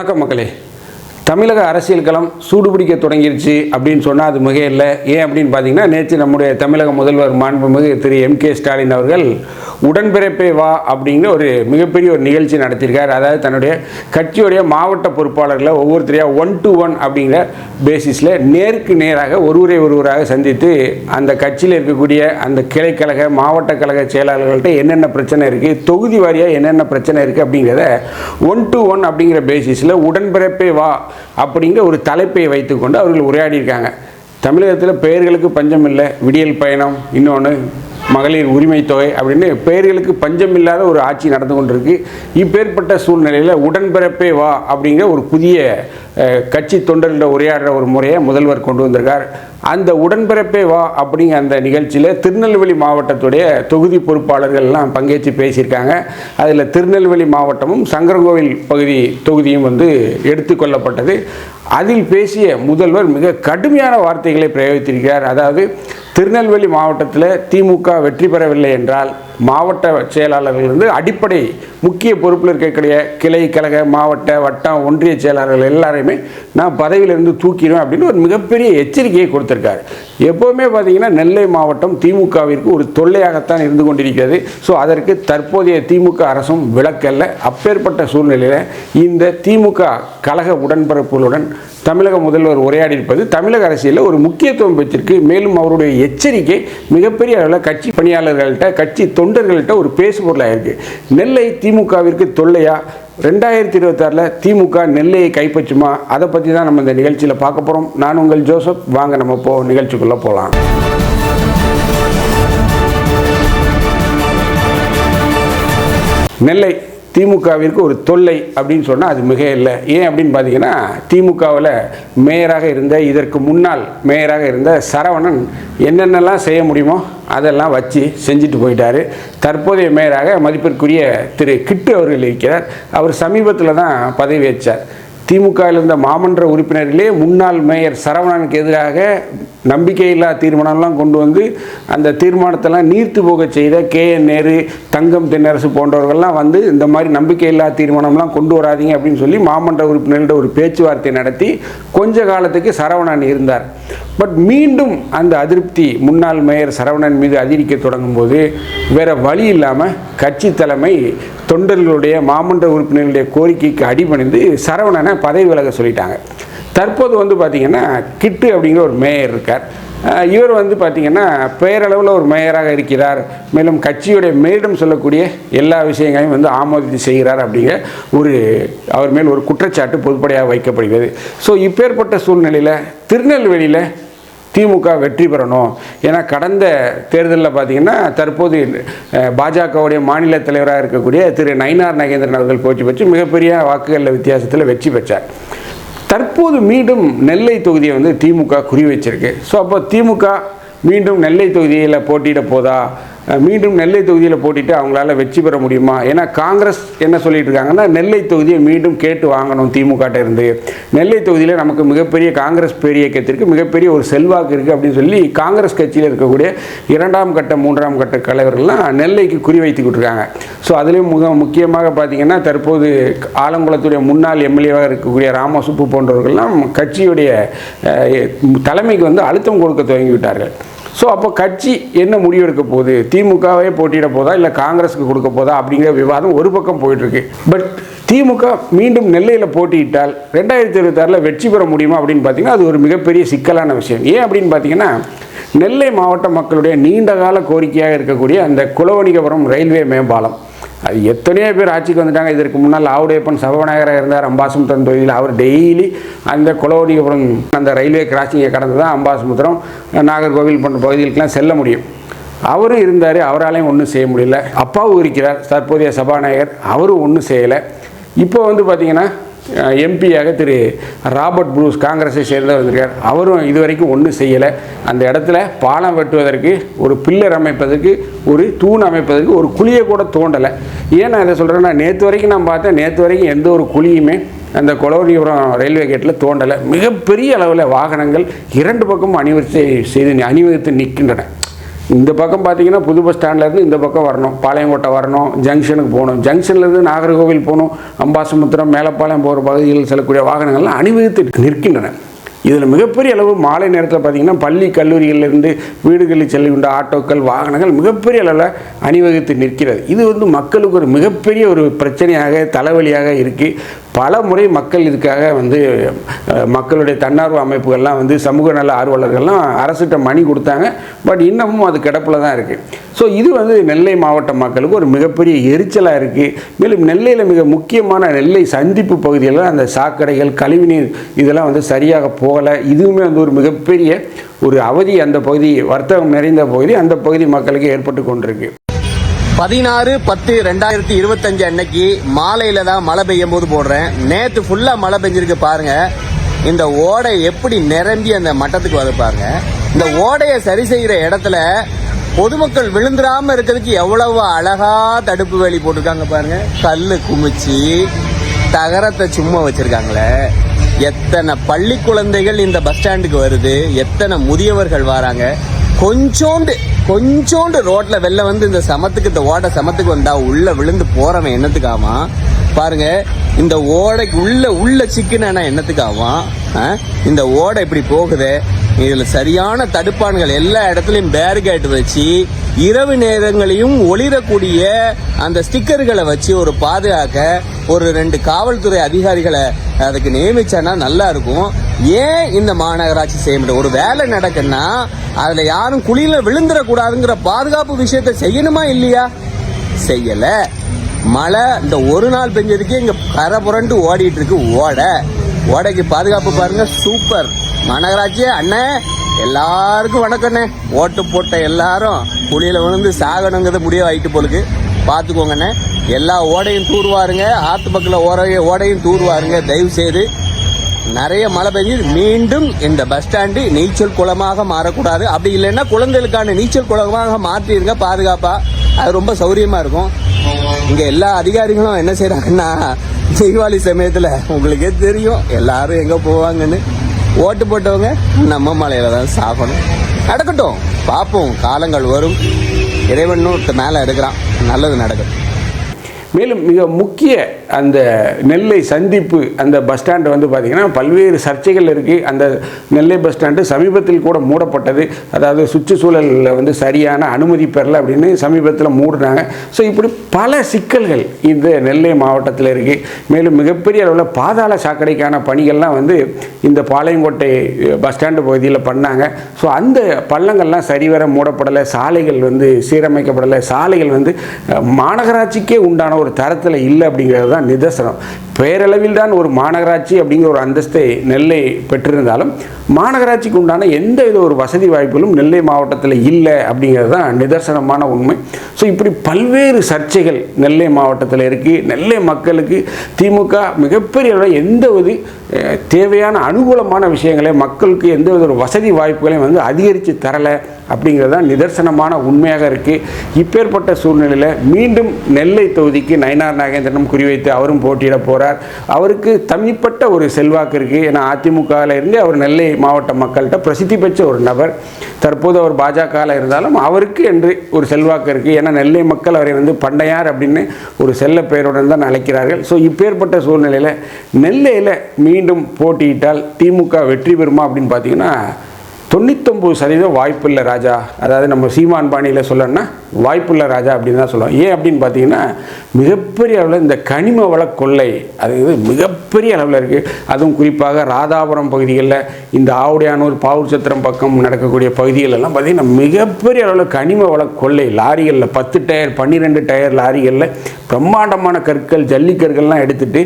வணக்கம் மக்களே. தமிழக அரசியல் களம் சூடுபிடிக்க தொடங்கிருச்சு அப்படின்னு சொன்னால் அது மிக இல்லை. ஏன் அப்படின்னு பார்த்தீங்கன்னா நேற்று நம்முடைய தமிழக முதல்வர் மாண்புமிகு திரு எம் கே ஸ்டாலின் அவர்கள் உடன்பிறப்பே வா அப்படிங்கிற ஒரு மிகப்பெரிய ஒரு நிகழ்ச்சி நடத்தியிருக்கார். அதாவது தன்னுடைய கட்சியுடைய மாவட்ட பொறுப்பாளர்களை ஒவ்வொருத்தரையாக ஒன் டு ஒன் அப்படிங்கிற பேசிஸில் நேருக்கு நேராக ஒருவரை ஒருவராக சந்தித்து அந்த கட்சியில் இருக்கக்கூடிய அந்த கிளைக்கழக மாவட்ட கழக செயலாளர்கள்ட்ட என்னென்ன பிரச்சனை இருக்குது தொகுதி வாரியாக என்னென்ன பிரச்சனை இருக்குது அப்படிங்கிறத ஒன் டு ஒன் அப்படிங்கிற பேசிஸில் உடன்பிறப்பே வா அப்படிங்கிற ஒரு தலைப்பை வைத்துக்கொண்டு அவர்கள் உரையாடியிருக்காங்க. தமிழகத்தில் பெயர்களுக்கு பஞ்சம் இல்லை விடியல் பயணம் இன்னொன்று மகளிர் உரிமை தொகை அப்படின்னு பெயர்களுக்கு பஞ்சம் இல்லாத ஒரு ஆட்சி நடந்து கொண்டிருக்கு. இப்பேற்பட்ட சூழ்நிலையில் உடன்பிறப்பே வா அப்படிங்கிற ஒரு புதிய கட்சி தொண்டர்களிட உரையாடுற ஒரு முறையை முதல்வர் கொண்டு வந்திருக்கார். அந்த உடன்பிறப்பே வா அப்படிங்கிற அந்த நிகழ்ச்சியில் திருநெல்வேலி மாவட்டத்துடைய தொகுதி பொறுப்பாளர்கள் எல்லாம் பங்கேற்று பேசியிருக்காங்க. அதில் திருநெல்வேலி மாவட்டமும் சங்கரங்கோவில் பகுதி தொகுதியும் வந்து எடுத்துக்கொள்ளப்பட்டது அதில் பேசிய முதல்வர் மிக கடுமையான வார்த்தைகளை பிரயோகித்திருக்கிறார். அதாவது திருநெல்வேலி மாவட்டத்தில் திமுக வெற்றி பெறவில்லை என்றால் மாவட்ட செயலாளர்கள் வந்து அடிப்படை முக்கிய பொறுப்பில் இருக்கக்கூடிய கிளை கழக மாவட்ட வட்டம் ஒன்றிய செயலாளர்கள் எல்லாரையுமே நான் பதவியிலிருந்து தூக்கிடுவேன் அப்படின்னு ஒரு மிகப்பெரிய எச்சரிக்கையை கொடுத்துருக்காரு. எப்போவுமே பார்த்தீங்கன்னா நெல்லை மாவட்டம் திமுகவிற்கு ஒரு தொல்லையாகத்தான் இருந்து கொண்டிருக்கிறது. ஸோ அதற்கு தற்போதைய திமுக அரசும் விளக்கல்ல அப்பேற்பட்ட சூழ்நிலையில் இந்த திமுக கழக உடன்பரப்புகளுடன் தமிழக முதல்வர் உரையாடியிருப்பது தமிழக அரசியலில் ஒரு முக்கியத்துவம் பெற்றிருக்கு. மேலும் அவருடைய எச்சரிக்கை மிகப்பெரிய அளவில் கட்சி பணியாளர்கள்ட்ட கட்சி தொண்டர்கள்ட்ட ஒரு பேசுபொருளாக இருக்குது நெல்லை திமுகவிற்கு தொல்லையா? ரெண்டாயிரத்தி இருபத்தாறில் திமுக நெல்லையை கைப்பற்றுமா? அதை பற்றி தான் நம்ம இந்த நிகழ்ச்சியில் பார்க்க போகிறோம் நான் உங்கள் ஜோசப். வாங்க நம்ம போ நிகழ்ச்சிக்குள்ளே போகலாம் நெல்லை திமுகவிற்கு ஒரு தொல்லை அப்படின்னு சொன்னால் அது மிக இல்லை. ஏன் அப்படின்னு பார்த்தீங்கன்னா திமுகவில் மேயராக இருந்த இதற்கு முன்னால் மேயராக இருந்த சரவணன் என்னென்னலாம் செய்ய முடியுமோ அதெல்லாம் வச்சு செஞ்சுட்டு போயிட்டார். தற்போதைய மேயராக மதிப்பிற்குரிய திரு கிட்டு அவர்கள் இருக்கிறார். அவர் சமீபத்தில் தான் பதவி வச்சார் திமுகவில் இருந்த மாமன்ற உறுப்பினர்களே முன்னாள் மேயர் சரவணனுக்கு எதிராக நம்பிக்கையில்லா தீர்மானம்லாம் கொண்டு வந்து அந்த தீர்மானத்தெல்லாம் நீர்த்து போக செய்த கே. என். நேரு தங்கம் தென்னரசு போன்றவர்கள்லாம் வந்து இந்த மாதிரி நம்பிக்கையில்லா தீர்மானம்லாம் கொண்டு வராதீங்க அப்படின்னு சொல்லி மாமன்ற உறுப்பினர்களிட ஒரு பேச்சுவார்த்தை நடத்தி கொஞ்ச காலத்துக்கு சரவணன் இருந்தார். பட் மீண்டும் அந்த அதிருப்தி முன்னாள் மேயர் சரவணன் மீது அதிகரிக்க தொடங்கும் போது வேற வழி இல்லாமல் கட்சி தலைமை தொண்டர்களுடைய மாமன்ற உறுப்பினர்களுடைய கோரிக்கைக்கு அடிபணிந்து சரவணனை பதவி விலக சொல்லிட்டாங்க. தற்போது வந்து பார்த்திங்கன்னா கிட்டு அப்படிங்கிற ஒரு மேயர் இருக்கார். இவர் வந்து பார்த்திங்கன்னா பெயரளவில் ஒரு மேயராக இருக்கிறார். மேலும் கட்சியுடைய மேலிடம் சொல்லக்கூடிய எல்லா விஷயங்களையும் வந்து ஆமோதித்து செய்கிறார் அப்படிங்கிற ஒரு அவர் மேல் ஒரு குற்றச்சாட்டு பொதுப்படையாக வைக்கப்படுகிறது. ஸோ இப்பேற்பட்ட சூழ்நிலையில் திருநெல்வேலியில் திமுக வெற்றி பெறணும். ஏன்னா கடந்த தேர்தலில் பார்த்தீங்கன்னா தற்போது பாஜகவுடைய மாநில தலைவராக இருக்கக்கூடிய திரு நயினார் நகேந்திரன் அவர்கள் போட்டி பெற்று மிகப்பெரிய வாக்குகளில் வித்தியாசத்தில் வெற்றி பெற்றார். தற்போது மீண்டும் நெல்லை தொகுதியை வந்து திமுக குறி வச்சிருக்கு. ஸோ அப்போ திமுக மீண்டும் நெல்லை தொகுதியில் போட்டியிட போதா? மீண்டும் நெல்லை தொகுதியில் போட்டிட்டு அவங்களால வெற்றி பெற முடியுமா? ஏன்னா காங்கிரஸ் என்ன சொல்லிட்டு இருக்காங்கன்னா நெல்லை தொகுதியை மீண்டும் கேட்டு வாங்கணும் திமுகட்ட இருந்து. நெல்லை தொகுதியில் நமக்கு மிகப்பெரிய காங்கிரஸ் பேரியக்கத்திற்கு மிகப்பெரிய ஒரு செல்வாக்கு இருக்குது அப்படின்னு சொல்லி காங்கிரஸ் கட்சியில் இருக்கக்கூடிய இரண்டாம் கட்ட மூன்றாம் கட்ட தலைவர்கள்லாம் நெல்லைக்கு குறிவைத்துக்கிட்டு இருக்காங்க. ஸோ அதுலேயும் மிக முக்கியமாக பார்த்தீங்கன்னா தற்போது ஆலங்குளத்துடைய முன்னாள் எம்எல்ஏவாக இருக்கக்கூடிய ராமசுப்பு போன்றவர்கள்லாம் கட்சியுடைய தலைமைக்கு வந்து அழுத்தம் கொடுக்க துவங்கி விட்டார்கள் ஸோ அப்போ கட்சி என்ன முடிவெடுக்க போகுது? திமுகவே போட்டியிட போதா? இல்லை காங்கிரஸுக்கு கொடுக்க போதா? அப்படிங்கிற விவாதம் ஒரு பக்கம் போயிட்டுருக்கு. பட் திமுக மீண்டும் நெல்லையில் போட்டியிட்டால் ரெண்டாயிரத்தி இருபத்தாறில் வெற்றி பெற முடியுமா அப்படின்னு பார்த்தீங்கன்னா அது ஒரு மிகப்பெரிய சிக்கலான விஷயம். ஏன் அப்படின்னு பார்த்தீங்கன்னா நெல்லை மாவட்ட மக்களுடைய நீண்ட கால கோரிக்கையாக இருக்கக்கூடிய அந்த குலவணிகபுரம் ரயில்வே மேம்பாலம். அது எத்தனையோ பேர் ஆட்சிக்கு வந்துட்டாங்க. இதற்கு முன்னால் ஆவுடையப்பன் சபாநாயகராக இருந்தார் அம்பாசமுத்திரம் தொகுதியில் அவர் டெய்லி அந்த குலவணிகபுரம் அந்த ரயில்வே கிராசிங்கை கடந்து தான் அம்பாசமுத்திரம் நாகர்கோவில் போன்ற பகுதிகளுக்கெல்லாம் செல்ல முடியும். அவரும் இருந்தார் அவராலையும் ஒன்றும் செய்ய முடியல. அப்பாவும் இருக்கிறார் தற்போதைய சபாநாயகர். அவரும் ஒன்றும் செய்யலை. இப்போ வந்து பார்த்திங்கன்னா எம்பியாக திரு ராபர்ட் ப்ரூஸ் காங்கிரஸை சேர்ந்தவர் வந்திருக்கார். அவரும் இதுவரைக்கும் ஒன்றும் செய்யலை. அந்த இடத்துல பாலம் வெட்டுவதற்கு ஒரு பில்லர் அமைப்பதற்கு ஒரு தூண் அமைப்பதற்கு ஒரு குழியை கூட தோண்டலை. ஏன் நான் இதை சொல்கிறேன்னா நேற்று வரைக்கும் நான் பார்த்தேன் நேற்று வரைக்கும் எந்த ஒரு குழியுமே அந்த கொலவரிபுரம் ரயில்வே கேட்டில் தோண்டலை. மிகப்பெரிய அளவில் வாகனங்கள் இரண்டு பக்கமும் அணிவரிசை செய்து அணிவகுத்து நிற்கின்றன இந்த பக்கம் பார்த்தீங்கன்னா புது பஸ் ஸ்டாண்ட்லேருந்து இந்த பக்கம் வரணும். பாளையங்கோட்டை வரணும். ஜங்ஷனுக்கு போகணும். ஜங்ஷன்லேருந்து நாகர்கோவில் போகணும். அம்பாசமுத்திரம் மேலப்பாளையம் போகிற பகுதிகளில் செல்லக்கூடிய வாகனங்கள்லாம் அணிவகுத்து நிற்கின்றன. இதில் மிகப்பெரிய அளவு மாலை நேரத்தில் பார்த்தீங்கன்னா பள்ளி கல்லூரிகளிலிருந்து வீடுகளில் செல்கின்ற ஆட்டோக்கள் வாகனங்கள் மிகப்பெரிய அளவில் அணிவகுத்து நிற்கிறது. இது வந்து மக்களுக்கு ஒரு மிகப்பெரிய ஒரு பிரச்சனையாக தலைவலியாக இருக்குது பல முறை மக்கள் இதுக்காக வந்து மக்களுடைய தன்னார்வ அமைப்புகள்லாம் வந்து சமூக நல ஆர்வலர்கள்லாம் அரசுகிட்ட மணி கொடுத்தாங்க. பட் இன்னமும் அது கிடப்பில் தான் இருக்குது ஸோ இது வந்து நெல்லை மாவட்ட மக்களுக்கு ஒரு மிகப்பெரிய எரிச்சலாக இருக்குது மேலும் நெல்லையில் மிக முக்கியமான நெல்லை சந்திப்பு பகுதியில் அந்த சாக்கடைகள் கழிவுநீர் இதெல்லாம் வந்து சரியாக போகலை. இதுவுமே வந்து ஒரு மிகப்பெரிய ஒரு அவதி அந்த பகுதி வர்த்தகம் நிறைந்த பகுதி அந்த பகுதி மக்களுக்கு ஏற்பட்டு கொண்டிருக்கு. பதினாறு பத்து ரெண்டாயிரத்தி இருபத்தஞ்சு அன்னைக்கு மாலையில தான் மழை பெய்யும் போது போடுறேன். நேத்து ஃபுல்லா மழை பெஞ்சிருக்கு பாருங்க. இந்த ஓடை எப்படி நிரம்பி அந்த மட்டத்துக்கு வருது பாருங்க. இந்த ஓடையை சரி செய்யற இடத்துல பொதுமக்கள் விழுந்துடாம இருக்கிறதுக்கு எவ்வளவு அழகா தடுப்பு வேலி போட்டிருக்காங்க பாருங்க. கல்லு குமிச்சு தகரத்தை சும்மா வச்சிருக்காங்களே. எத்தனை பள்ளி குழந்தைகள் இந்த பஸ் ஸ்டாண்டுக்கு வருது. எத்தனை முதியவர்கள் வராங்க. கொஞ்சோண்டு கொஞ்சோண்டு ரோட்ல வெளில வந்து இந்த சமத்துக்கு இந்த ஓடை சமத்துக்கு வந்தா உள்ள விழுந்து போறவன் என்னத்துக்காவான் பாருங்க இந்த ஓடைக்கு உள்ள உள்ள சிக்கனா என்னத்துக்காவான் இந்த ஓடை இப்படி போகுது இதுல சரியான தடுப்பான்கள் எல்லா இடத்துலயும் பேரிகேட் வச்சு இரவு நேரங்களையும் ஒளிரக்கூடிய அந்த ஸ்டிக்கர்களை வச்சு ஒரு பாதுகாக்க ஒரு ரெண்டு காவல்துறை அதிகாரிகளை அதுக்கு நியமிச்சானா நல்லா இருக்கும். ஏன் இந்த மாநகராட்சி செய்ய முடியும் ஒரு வேலை நடக்குன்னா அதுல யாரும் குழியில் விழுந்துடக்கூடாதுங்கிற பாதுகாப்பு விஷயத்தை செய்யணுமா இல்லையா? செய்யல. மழை இந்த ஒரு நாள் பெஞ்சதுக்கே இங்க கரை புரண்டு ஓடிட்டு இருக்கு ஓடை. ஓடைக்கு பாதுகாப்பு பாருங்க சூப்பர். மாநகராட்சி அண்ணே எல்லாருக்கும் வணக்கண்ணே ஓட்டு போட்ட எல்லாரும் குழியில விழுந்து சாகணுங்கிறத முடிவு ஆயிட்டு போலுக்கு. பார்த்துக்கோங்கண்ணே எல்லா ஓடையும் தூர்வாருங்க. ஆத்து பக்கத்தில் ஓடைய ஓடையும் தூர்வாருங்க. தயவு செய்து நிறைய மழை பெஞ்சு மீண்டும் இந்த பஸ் ஸ்டாண்டு நீச்சல் குளமாக மாறக்கூடாது. அப்படி இல்லைன்னா குழந்தைகளுக்கான நீச்சல் குளமாக மாற்றிடுங்க பாதுகாப்பாக அது ரொம்ப சௌரியமாக இருக்கும். இங்கே எல்லா அதிகாரிகளும் என்ன செய்கிறாங்கன்னா தீபாவளி சமயத்துல உங்களுக்கே தெரியும் எல்லாரும் எங்க போவாங்கன்னு. ஓட்டு போட்டவங்க நம்ம மலையில தான் சாகணும். நடக்கட்டும் பார்ப்போம் காலங்கள் வரும். இறைவன் மேலே எடுக்கிறான். நல்லது நடக்கட்டும் மேலும் மிக முக்கிய அந்த நெல்லை சந்திப்பு அந்த பஸ் ஸ்டாண்டு வந்து பார்த்திங்கன்னா பல்வேறு சர்ச்சைகள் இருக்குது அந்த நெல்லை பஸ் ஸ்டாண்டு சமீபத்தில் கூட மூடப்பட்டது. அதாவது சுற்றுச்சூழலில் வந்து சரியான அனுமதி பெறல அப்படின்னு சமீபத்தில் மூடினாங்க. ஸோ இப்படி பல சிக்கல்கள் இந்த நெல்லை மாவட்டத்தில் இருக்குது மேலும் மிகப்பெரிய அளவில் பாதாள சாக்கடைக்கான பணிகள்லாம் வந்து இந்த பாளையங்கோட்டை பஸ் ஸ்டாண்டு பகுதியில் பண்ணாங்க. ஸோ அந்த பள்ளங்கள்லாம் சரிவர மூடப்படலை. சாலைகள் வந்து சீரமைக்கப்படலை. சாலைகள் வந்து மாநகராட்சிக்கே உண்டான ஒரு தரத்தில் இல்லை அப்படிங்கிறது தான் நிதர்சனம். பேரளவில் தான் ஒரு மாநகராட்சி அப்படிங்கிற ஒரு அந்தஸ்தை நெல்லை பெற்றிருந்தாலும் மாநகராட்சிக்கு உண்டான எந்த வித ஒரு வசதி வாய்ப்புகளும் நெல்லை மாவட்டத்தில் இல்லை அப்படிங்கிறது தான் நிதர்சனமான உண்மை. ஸோ இப்படி பல்வேறு சர்ச்சைகள் நெல்லை மாவட்டத்தில் இருக்குது நெல்லை மக்களுக்கு திமுக மிகப்பெரிய எந்த ஒரு தேவையான அனுகூலமான விஷயங்களை மக்களுக்கு எந்த வித ஒரு வசதி வாய்ப்புகளையும் வந்து அதிகரித்து தரலை அப்படிங்கிறது தான் நிதர்சனமான உண்மையாக இருக்குது இப்பேற்பட்ட சூழ்நிலையில் மீண்டும் நெல்லை தொகுதிக்கு நயனார் நாகேந்திரனும் குறிவைத்து அவரும் போட்டியிட போகிறார் அவருக்கு தனிப்பட்ட ஒரு செல்வாக்கு இருக்குது ஏன்னா அதிமுகவில் இருந்து அவர் நெல்லை மாவட்ட மக்கள்கிட்ட பிரசித்தி பெற்ற ஒரு நபர். தற்போது அவர் பாஜகவில் இருந்தாலும் அவருக்கு என்று ஒரு செல்வாக்கு இருக்குது ஏன்னா நெல்லை மக்கள் அவரை வந்து பண்டையார் அப்படின்னு ஒரு செல்ல பெயருடன் தான் அழைக்கிறார்கள். ஸோ இப்பேற்பட்ட சூழ்நிலையில் நெல்லையில் மீண்டும் போட்டியிட்டால் திமுக வெற்றி பெறுமா அப்படின்னு பார்த்தீங்கன்னா தொண்ணூத்தொம்பது சதவீதம் வாய்ப்பில்லை ராஜா அதாவது நம்ம சீமான் பாணியில் சொல்லணும்னா வாய்ப்புள்ள ராஜா அப்படின்னு தான் சொல்லுவோம் ஏன் அப்படின்னு பார்த்தீங்கன்னா மிகப்பெரிய அளவில் இந்த கனிம வள கொள்ளை அது மிகப்பெரிய அளவில் இருக்குது அதுவும் குறிப்பாக ராதாபுரம் பகுதிகளில் இந்த ஆவுடையானூர் பாவூர் சத்திரம் பக்கம் நடக்கக்கூடிய பகுதிகளெல்லாம் பார்த்திங்கன்னா மிகப்பெரிய அளவில் கனிம வள கொள்ளை லாரிகளில் பத்து டயர் பன்னிரெண்டு டயர் லாரிகளில் பிரம்மாண்டமான கற்கள் ஜல்லிக்கற்கள்லாம் எடுத்துகிட்டு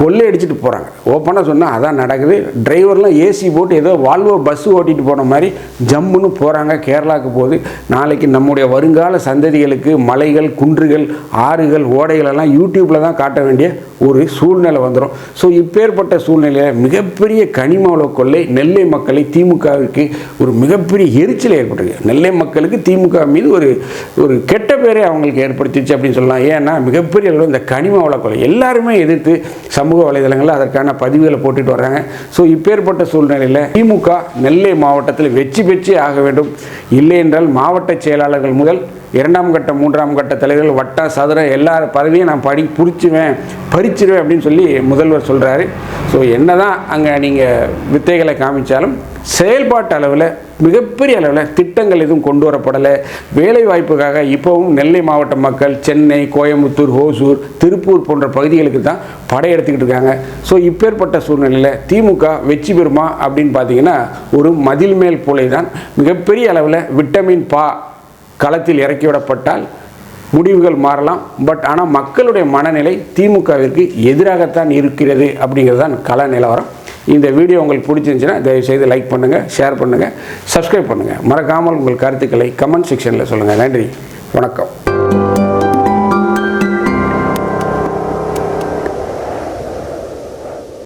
கொள்ளை அடிச்சுட்டு போகிறாங்க ஓப்பனாக சொன்னால் அதான் நடக்குது. டிரைவர்லாம் ஏசி போட்டு ஏதோ வால்வோ பஸ்ஸு ஓட்டிகிட்டு போன மாதிரி ஜம்முன்னு போகிறாங்க கேரளாவுக்கு போகுது. நாளைக்கு நம்முடைய வருங்கால சந்ததிகளுக்கு மலைகள் குன்றுகள் ஆறுகள் ஓடைகளெல்லாம் யூடியூப்பில் தான் காட்ட வேண்டிய ஒரு சூழ்நிலை வந்துடும் ஸோ இப்பேற்பட்ட சூழ்நிலையில் மிகப்பெரிய கனிம வள கொள்ளை நெல்லை மக்களை திமுகவுக்கு ஒரு மிகப்பெரிய எரிச்சல் ஏற்பட்டிருக்கு. நெல்லை மக்களுக்கு திமுக மீது ஒரு ஒரு கெட்ட பேரை அவங்களுக்கு ஏற்படுத்திச்சு அப்படின்னு சொல்லலாம். ஏன்னா மிகப்பெரிய அளவில் இந்த கனிம வள கொள்ளை எல்லாருமே எதிர்த்து சமூக வலைதளங்களில் அதற்கான பதிவுகளை போட்டுட்டு வர்றாங்க. ஸோ இப்பேற்பட்ட சூழ்நிலையில் திமுக நெல்லை மாவட்டத்தில் வெற்றி வெச்சு ஆக வேண்டும். இல்லை என்றால் மாவட்ட செயலாளர்கள் முதல் இரண்டாம் கட்ட மூன்றாம் கட்ட தலைவர்கள் வட்ட சதுர எல்லா பதவியும் நான் படி புரிச்சுவேன் பறிச்சிருவேன் அப்படின்னு சொல்லி முதல்வர் சொல்கிறாரு ஸோ என்ன தான் அங்கே நீங்கள் வித்தைகளை காமிச்சாலும் செயல்பாட்டு அளவில் மிகப்பெரிய அளவில் திட்டங்கள் எதுவும் கொண்டு வரப்படலை. வேலை வாய்ப்புக்காக இப்போவும் நெல்லை மாவட்ட மக்கள் சென்னை கோயம்புத்தூர் ஹோசூர் திருப்பூர் போன்ற பகுதிகளுக்கு தான் படையெடுத்துக்கிட்டு இருக்காங்க. ஸோ இப்பேற்பட்ட சூழ்நிலையில் திமுக வெற்றி பெறுமா அப்படின்னு பார்த்தீங்கன்னா ஒரு மதில் மேல் போலை தான் மிகப்பெரிய அளவில் விட்டமின் பா களத்தில் இறக்கிவிடப்பட்டால் முடிவுகள் மாறலாம். பட் ஆனால் மக்களுடைய மனநிலை திமுகவிற்கு எதிராகத்தான் இருக்கிறது அப்படிங்கிறது தான் கள நிலவரம். இந்த வீடியோ உங்களுக்கு பிடிச்சிருந்துச்சுன்னா தயவுசெய்து லைக் பண்ணுங்கள் ஷேர் பண்ணுங்கள் சப்ஸ்கிரைப் பண்ணுங்கள் மறக்காமல் உங்கள் கருத்துக்களை கமெண்ட் செக்ஷனில் சொல்லுங்கள் நன்றி. வணக்கம்.